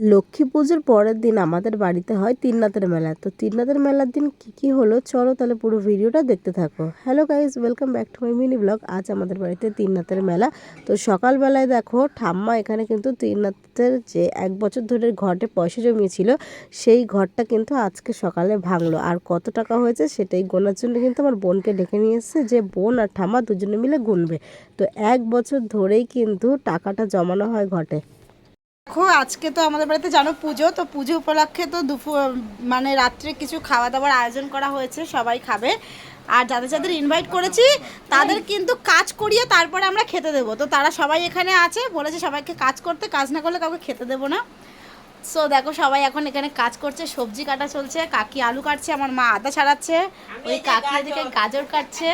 লক্ষ্মী পুজোর পরের দিন আমাদের বাড়িতে হয় তিননাথের মেলা। তো তিননাথের মেলার দিন কি কি হলো? চলো তাহলে পুরো ভিডিওটা দেখতে থাকো। Hello guys welcome back to my mini blog আজ আমাদের বাড়িতে তিননাথের মেলা। তো সকালবেলায় দেখো, ঠাম্মা এখানে কিন্তু তিননাথের যে এক বছর ধরে ঘটে পয়সা জমিয়েছিল, সেই ঘরটা কিন্তু আজকে সকালে ভাঙলো। আর কত টাকা হয়েছে সেটাই গোনার জন্য কিন্তু আমার বোনকে ডেকে নিয়ে এসেছে যে বোন আর ঠাম্মা দুজনে মিলে গুনবে। তো এক বছর ধরেই কিন্তু টাকাটা জমানো হয় ঘটে। দেখো আজকে তো আমাদের বাড়িতে জানো পুজো তো পুজো উপলক্ষে তো দুপুর মানে রাত্রে কিছু খাওয়া দাওয়ার আয়োজন করা হয়েছে সবাই খাবে। আর যাদের যাদের ইনভাইট করেছি তাদের কিন্তু কাজ করিয়ে তারপরে আমরা খেতে দেবো। তো তারা সবাই এখানে আছে বলেছে সবাইকে কাজ করতে কাজ না করলে কাউকে খেতে দেবো না। সো দেখো সবাই এখন এখানে কাজ করছে সবজি কাটা চলছে কাকি আলু কাটছে আমার মা আদা ছাড়াচ্ছে ওই কাকি এদিকে গাজর কাটছে।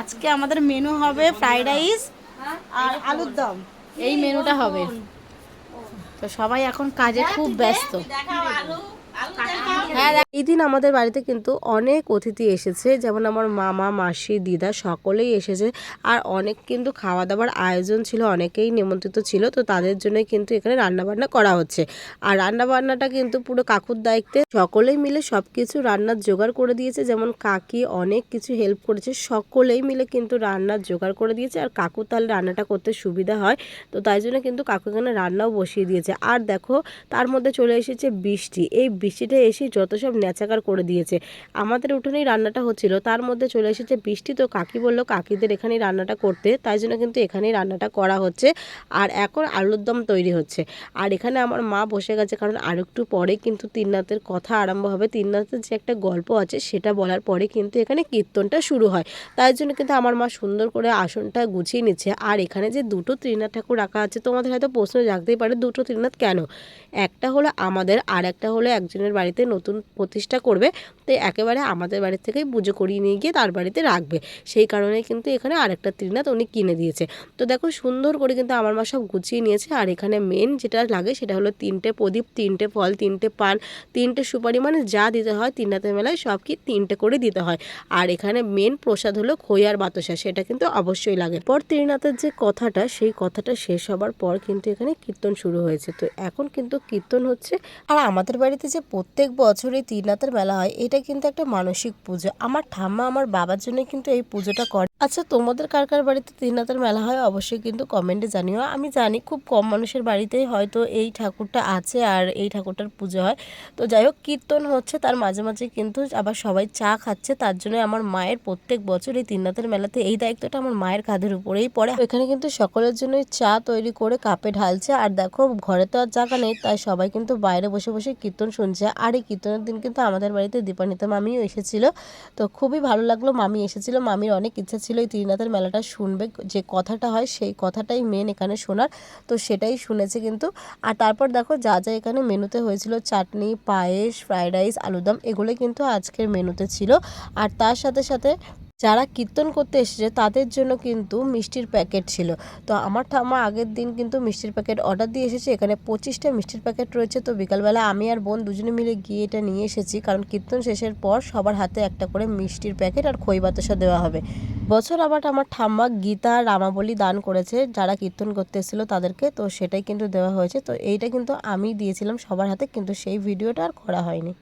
আজকে আমাদের মেনু হবে ফ্রাইড রাইস আর আলুর দম। এই মেনুটা হবে। তো সবাই এখন কাজে খুব ব্যস্ত। এই দিন আমাদের বাড়িতে কিন্তু অনেক অতিথি এসেছে। যেমন আমার মামা, মাসি, দিদা সকলেই এসেছে। আর অনেক কিন্তু খাওয়া দাওয়ার আয়োজন ছিল, অনেকেই নিমন্ত্রিত ছিল। তো তাদের জন্য কিন্তু এখানে রান্না বান্না করা হচ্ছে। আর রান্না বান্নাটা কিন্তু পুরো কাকুর দায়িত্বে। সকলেই মিলে সব কিছু রান্নার জোগাড় করে দিয়েছে। যেমন কাকি অনেক কিছু হেল্প করেছে। সকলেই মিলে কিন্তু রান্নার জোগাড় করে দিয়েছে। আর কাকু তাহলে রান্নাটা করতে সুবিধা হয়। তো তাই জন্য কিন্তু কাকু এখানে রান্নাও বসিয়ে দিয়েছে। আর দেখো, তার মধ্যে চলে এসেছে বৃষ্টি। এই বৃষ্টিটা এসে যত সব ন্যাচাকার করে দিয়েছে। আমাদের উঠোনেই রান্নাটা হচ্ছিল, তার মধ্যে চলে এসেছে বৃষ্টি। তো কাকি বলল, কাকিদের এখানেই রান্নাটা করতে। তাই জন্য কিন্তু এখানেই রান্নাটা করা হচ্ছে। আর এখন আলুর দম তৈরি হচ্ছে। আর এখানে আমার মা বসে গেছে, কারণ আর একটু পরে কিন্তু তিননাথের কথা আরম্ভ হবে। তিননাথের যে একটা গল্প আছে, সেটা বলার পরে কিন্তু এখানে কীর্তনটা শুরু হয়। তাই জন্য কিন্তু আমার মা সুন্দর করে আসনটা গুছিয়ে নিচ্ছে। আর এখানে যে দুটো ত্রিনাথ ঠাকুর রাখা আছে, তোমাদের হয়তো প্রশ্ন জাগতেই পারে, দুটো ত্রিনাথ কেন? একটা হলো আমাদের, আর একটা হলো একজনের বাড়িতে নতুন প্রতিষ্ঠা করবে, তো একেবারে আমাদের বাড়ি থেকেই পুজো করিয়ে নিয়ে গিয়ে তার বাড়িতে রাখবে। সেই কারণে কিন্তু এখানে আরেকটা ত্রিনাথ উনি কিনে দিয়েছে। তো দেখো সুন্দর করে কিন্তু আমার মা সব গুছিয়ে নিয়েছে, আর এখানে মেন যেটা লাগে সেটা হলো তিনটে প্রদীপ, তিনটে ফল, তিনটে পান, তিনটে সুপারি মানে যা দিতে হয় তিননাথের মেলায় সব কি তিনটে করে দিতে হয়। আর এখানে মেন প্রসাদ হলো খই আর বাতাসা, সেটা কিন্তু অবশ্যই লাগে। পর ত্রিনাথের যে কথাটা, সেই কথাটা শেষ হবার পর কিন্তু এখানে কীর্তন শুরু হয়েছে। তো এখন কিন্তু কীর্তন হচ্ছে, আর আমাদের বাড়িতে যে প্রত্যেক বছরই তিরনাথের মেলা হয়, এটা কিন্তু একটা মানসিক পুজো। আমার ঠাম্মা আমার বাবার জন্য কিন্তু এই পুজোটা করে। আচ্ছা তোমাদের কার কার বাড়িতে তিরনাথের মেলা হয় অবশ্যই কিন্তু কমেন্টে জানিও। আমি জানি খুব কম মানুষের বাড়িতেই হয়তো এই ঠাকুরটা আছে আর এই ঠাকুরটার পুজো হয়। তো যাই হোক, কীর্তন হচ্ছে, তার মাঝে মাঝে কিন্তু আবার সবাই চা খাচ্ছে, তার জন্য আমার মায়ের প্রত্যেক বছর এই তিরনাথের মেলাতে এই দায়িত্বটা আমার মায়ের কাঁধের উপরেই পড়ে। এখানে কিন্তু সকলের জন্যই চা তৈরি করে কাপে ঢালছে। আর দেখো, ঘরে তো আর জায়গা নেই, তাই সবাই কিন্তু বাইরে বসে বসে কীর্তন শুনছে। আর এই কীর্তনের দিন কিন্তু আমাদের বাড়িতে দীপানিতা মামিও এসেছিল। তো খুবই ভালো লাগল, মামি এসেছিল। মামির অনেক ইচ্ছা ছিল এই ত্রিনাথের মেলাটা শুনবে, যে কথাটা হয় সেই কথাটাই মেন এখানে শোনার। তো সেটাই শুনেছে কিন্তু। আর তারপর দেখো, যা যা এখানে মেনুতে হয়েছিল, চাটনি, পায়েস ফ্রায়েড রাইস আলুদম এগুলো কিন্তু আজকের মেনুতে ছিল। আর তার সাথে সাথে যারা কীর্তন করতে এসেছে, তাদের জন্য কিন্তু মিষ্টির প্যাকেট ছিল। তো আমার ঠাম্মা আগের দিন কিন্তু মিষ্টির প্যাকেট অর্ডার দিয়ে এসেছে, এখানে পঁচিশটা মিষ্টির প্যাকেট রয়েছে। তো বিকালবেলা আমি আর বোন দুজনে মিলে গিয়ে এটা নিয়ে এসেছি, কারণ কীর্তন শেষের পর সবার হাতে একটা করে মিষ্টির প্যাকেট আর খই বাতাসা দেওয়া হবে। বছর আবার আমার ঠাম্মা গীতা রামাবলী দান করেছে, যারা কীর্তন করতে এসেছিল তাদেরকে। তো সেটাই কিন্তু দেওয়া হয়েছে। তো এইটা কিন্তু আমি দিয়েছিলাম সবার হাতে, কিন্তু সেই ভিডিওটা আর করা হয়নি।